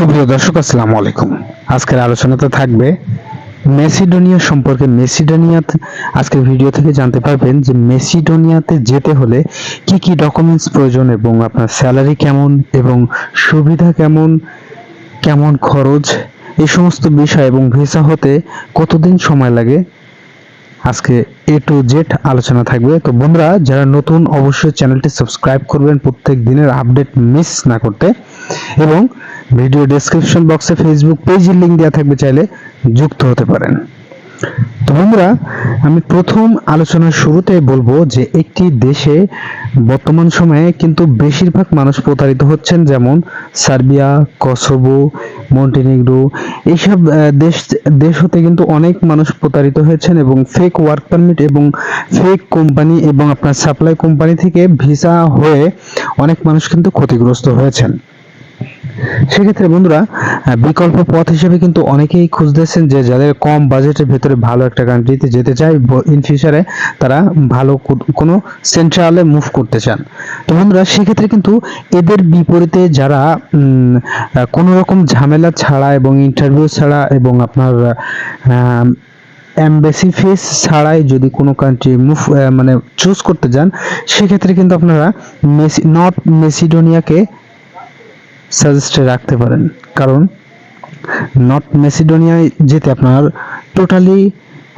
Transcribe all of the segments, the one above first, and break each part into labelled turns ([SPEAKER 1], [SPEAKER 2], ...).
[SPEAKER 1] সুপ্রিয় দর্শক, আসসালামু আলাইকুম। আজকের আলোচনাতে থাকবে মেসিডোনিয়া সম্পর্কে। মেসিডোনিয়াতে আজকের ভিডিও থেকে জানতে পারবেন যে মেসিডোনিয়াতে যেতে হলে কি কি ডকুমেন্টস প্রয়োজন এবং আপনার স্যালারি কেমন এবং সুবিধা কেমন কেমন খরচ, এই সমস্ত বিষয় এবং ভিসা হতে কতদিন সময় লাগে আজকে এ টু জেড আলোচনা থাকবে। তো বন্ধুরা, যারা নতুন, অবশ্যই চ্যানেলটি সাবস্ক্রাইব করবেন। প্রত্যেক দিনের আপডেট মিস না করতে। এবং ভিডিও ডেসক্রিপশন বক্সে ফেসবুক পেজের লিংক দেওয়া থাকবে চাইলে যুক্ত হতে পারেন। তো বন্ধুরা, আমি প্রথম আলোচনার শুরুতে বলব যে একটি দেশে বর্তমান সময়ে কিন্তু বেশিরভাগ মানুষ প্রতারিত হচ্ছেন যেমন সার্বিয়া, কসোভো মন্টিনিগ্রো এইসব দেশ দেশ হতে কিন্তু অনেক মানুষ প্রতারিত হয়েছেন এবং ফেক ওয়ার্ক পারমিট এবং ফেক কোম্পানি এবং আপনার সাপ্লাই কোম্পানি থেকে ভিসা হয়ে অনেক মানুষ কিন্তু ক্ষতিগ্রস্ত হয়েছেন। সেক্ষেত্রে বন্ধুরা বিকল্প পথ হিসেবে কিন্তু অনেকেই খুঁজতেছেন যে যাদের কম বাজেটের ভেতরে ভালো একটা কান্ট্রিতে যেতে চায় ইন ফিউচারে তারা ভালো কোনো সেন্ট্রালে মুভ করতে চান। তো বন্ধুরা সেক্ষেত্রে কিন্তু এদের বিপরীতে যারা কোনো রকম ঝামেলা ছাড়া এবং ইন্টারভিউ ছাড়া এবং আপনার আহ, এমবেসি ফেস ছাড়াই যদি কোনো কান্ট্রি মুভ মানে চুজ করতে যান সেক্ষেত্রে কিন্তু আপনারা মেসি নর্থ মেসিডোনিয়াকে সাজেস্টে রাখতে পারেন। কারণ নর্থ মেসিডোনিয়ায় যেতে আপনার টোটালি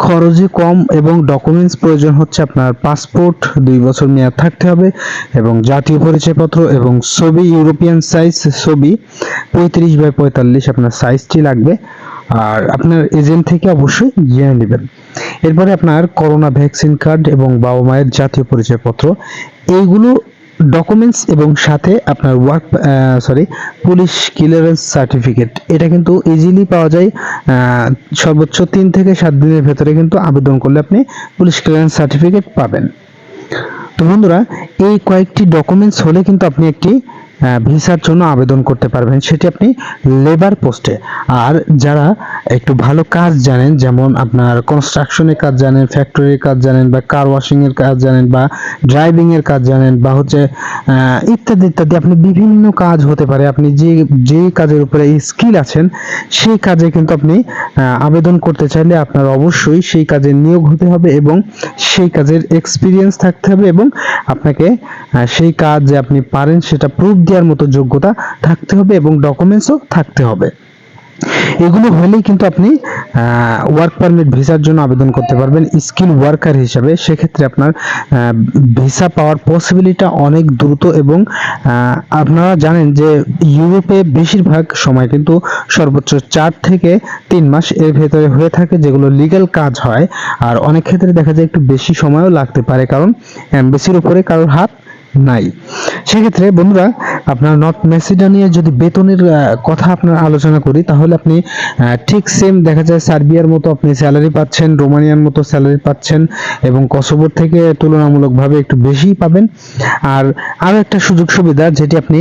[SPEAKER 1] খরচই কম এবং ডকুমেন্টস প্রয়োজন হচ্ছে আপনার পাসপোর্ট দুই বছর মেয়াদ থাকতে হবে এবং জাতীয় পরিচয়পত্র এবং ছবি ইউরোপিয়ান সাইজ ছবি, পঁয়ত্রিশ বাই পঁয়তাল্লিশ আপনার সাইজটি লাগবে। আর আপনার এজেন্ট থেকে অবশ্যই জেনে নেবেন। এরপরে আপনার করোনা ভ্যাকসিন কার্ড এবং বাবা মায়ের জাতীয় পরিচয়পত্র, এইগুলো ডকুমেন্টস এবং সাথে আপনার work sorry police clearance certificate এটা কিন্তু ইজিলি পাওয়া যায় সর্বোচ্চ তিন থেকে সাত দিনের ভেতরে কিন্তু আবেদন করলে আপনি পুলিশ ক্লিয়ারেন্স সার্টিফিকেট পাবেন। তো বন্ধুরা, এই কয়েকটি ডকুমেন্টস হলে কিন্তু আপনি একটি ভিসার জন্য আবেদন করতে পারবেন, সেটি আপনি লেবার পোস্টে আর যারা একটু ভালো কাজ জানেন, যেমন আপনার কনস্ট্রাকশনের কাজ জানেন ফ্যাক্টরির কাজ জানেন, বা কার ওয়াশিং এর কাজ জানেন, বা ড্রাইভিং এর কাজ জানেন, বা হচ্ছে ইত্যাদি ইত্যাদি, আপনি বিভিন্ন কাজ হতে পারে। আপনি যে যে কাজের উপরে স্কিল আছেন, সেই কাজে কিন্তু আপনি আবেদন করতে চাইলে আপনার অবশ্যই সেই কাজে নিয়োগ হতে হবে এবং সেই কাজের এক্সপিরিয়েন্স থাকতে হবে এবং আপনাকে সেই কাজ যে আপনি পারেন, সেটা প্রুফ দেওয়ার মতো যোগ্যতা থাকতে হবে এবং ডকুমেন্টসও থাকতে হবে। এগুলো হলেই কিন্তু আপনি ওয়ার্ক পারমিট ভিসার জন্য আবেদন করতে পারবেন। স্কিল ওয়ার্কার হিসাবে সেক্ষেত্রে আপনার ভিসা পাওয়ার পসিবিলিটা অনেক দ্রুত এবং আপনারা জানেন যে ইউরোপে বেশিরভাগ সময় কিন্তু সর্বোচ্চ চার থেকে তিন মাস এর ভেতরে হয়ে থাকে যেগুলো লিগ্যাল কাজ হয়। আর অনেক ক্ষেত্রে দেখা যায় একটু বেশি সময়ও লাগতে পারে কারণ, এমবেসির উপরে কারোর হাত নাই। সেক্ষেত্রে বন্ধুরা আপনার নর্থ মেসিডোনিয়া যদি বেতনের কথা আপনার আলোচনা করি, তাহলে আপনি ঠিক সেম দেখা যায় সার্বিয়ার মতো আপনি স্যালারি পাচ্ছেন, রোমানিয়ার মতো স্যালারি পাচ্ছেন এবং কসোভোর থেকে তুলনামূলকভাবে একটু বেশিই পাবেন। আর আরও একটা সুযোগ সুবিধা, যেটি আপনি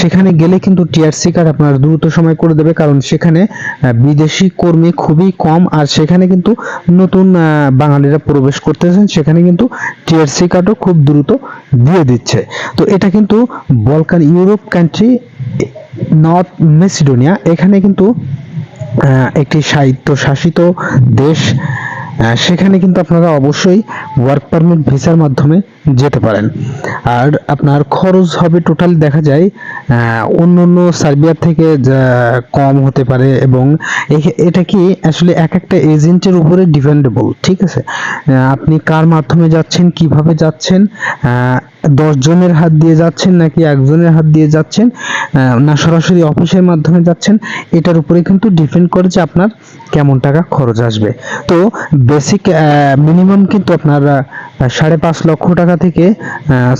[SPEAKER 1] সেখানে গেলে কিন্তু টিআরসি কার্ড আপনার দ্রুত সময় করে দেবে, কারণ সেখানে বিদেশি কর্মী খুবই কম, আর সেখানে কিন্তু নতুন বাঙালিরা প্রবেশ করতেছেন, সেখানে কিন্তু টিআরসি কার্ডও খুব দ্রুত দিয়ে দিচ্ছে। তো এটা কিন্তু Balkan Europe country North Macedonia এখানে কিন্তু একটি সাহিত্য শাসিত দেশ সেখানে কিন্তু আপনারা অবশ্যই ওয়ার্ক পারমিট ভিসার মাধ্যমে যেতে পারেন। আর আপনার খরচ হবে টোটাল দেখা যায় অন্য অন্য সার্বিয়ার থেকে কম হতে পারে এবং এটা কি আসলে এক একটা এজেন্টের উপরে ডিপেন্ডেবল ঠিক আছে? আপনি কার মাধ্যমে যাচ্ছেন, কীভাবে যাচ্ছেন জনের হাত দিয়ে যাচ্ছেন নাকি একজনের হাত দিয়ে যাচ্ছেন না সরাসরি অফিসের মাধ্যমে যাচ্ছেন, এটার উপরে কিন্তু ডিপেন্ড করে যে আপনার কেমন টাকা খরচ আসবে। তো বেসিক মিনিমাম কিন্তু আপনার সাড়ে পাঁচ লক্ষ টাকা থেকে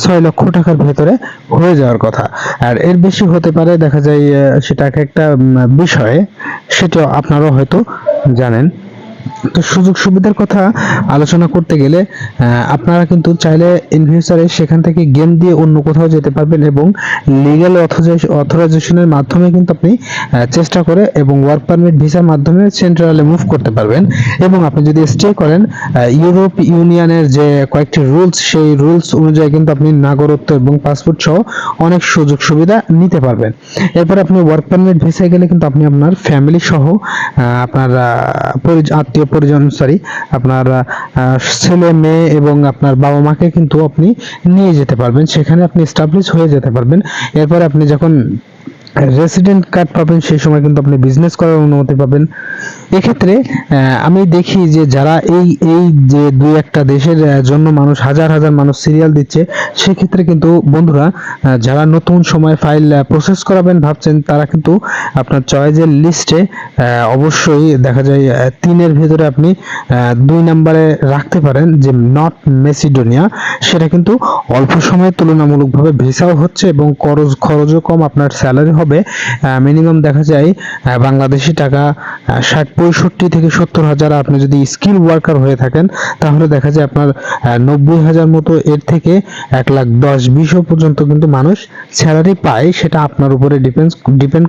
[SPEAKER 1] ছয় লক্ষ টাকার ভেতরে হয়ে যাওয়ার কথা। আর এর বেশি হতে পারে দেখা যায় সেটা একটা বিষয় সেটা আপনারাও হয়তো জানেন। তো সুযোগ সুবিধার কথা আলোচনা করতে গেলে আপনারা কিন্তু চাইলে ইন ফিউচারে সেখান থেকে গেম দিয়ে অন্য কোথাও যেতে পারবেন এবং লিগ্যাল অথরাইজেশনের মাধ্যমে কিন্তু আপনি চেষ্টা করে এবং ওয়ার্ক পারমিট ভিসার মাধ্যমে সেন্ট্রালে মুভ করতে পারবেন। এবং আপনি যদি স্টে করেন ইউরোপ ইউনিয়নের যে কয়েকটি রুলস সেই রুলস অনুযায়ী কিন্তু আপনি নাগরিকত্ব এবং পাসপোর্ট সহ অনেক সুযোগ সুবিধা নিতে পারবেন। এরপর আপনি ওয়ার্ক পারমিট ভিসায় গেলে কিন্তু আপনি আপনার ফ্যামিলি সহ আপনার আত্মীয় পরিজন সরি আপনার ছেলে, মেয়ে এবং আপনার বাবা মাকে কিন্তু আপনি নিয়ে যেতে পারবেন। সেখানে আপনি এস্টাবলিশ হয়ে যেতে পারবেন। এরপর আপনি যখন রেসিডেন্ট কার্ড পাবেন, সেই সময় কিন্তু আপনি বিজনেস করার অনুমতি পাবেন। এক্ষেত্রে আমি দেখি যে যারা এই এই যে দুই একটা দেশের জন্য মানুষ, হাজার হাজার মানুষ সিরিয়াল দিচ্ছে, সেক্ষেত্রে কিন্তু বন্ধুরা যারা নতুন সময় ফাইল প্রসেস করাবেন ভাবছেন, তারা কিন্তু আপনার চয়েসের লিস্টে অবশ্যই দেখা যায় তিনের ভেতরে আপনি দুই নম্বরে রাখতে পারেন যে নট মেসিডোনিয়া সেটা কিন্তু অল্প সময়ে তুলনামূলকভাবে ভিসাও হচ্ছে এবং খরচ, খরচও কম, আপনার স্যালারি হবে। মিনিমাম দেখা যায় বাংলাদেশি টাকা ষাট, পঁয়ষট্টি থেকে সত্তর হাজার আপনি যদি স্কিল ওয়ার্কার হয়ে থাকেন, তাহলে দেখা যায় আপনার নব্বই হাজার মতো এর থেকে এক লাখ দশ বিশও পর্যন্ত কিন্তু মানুষ স্যালারি পায়, সেটা আপনার উপরে ডিপেন্ড ডিপেন্ড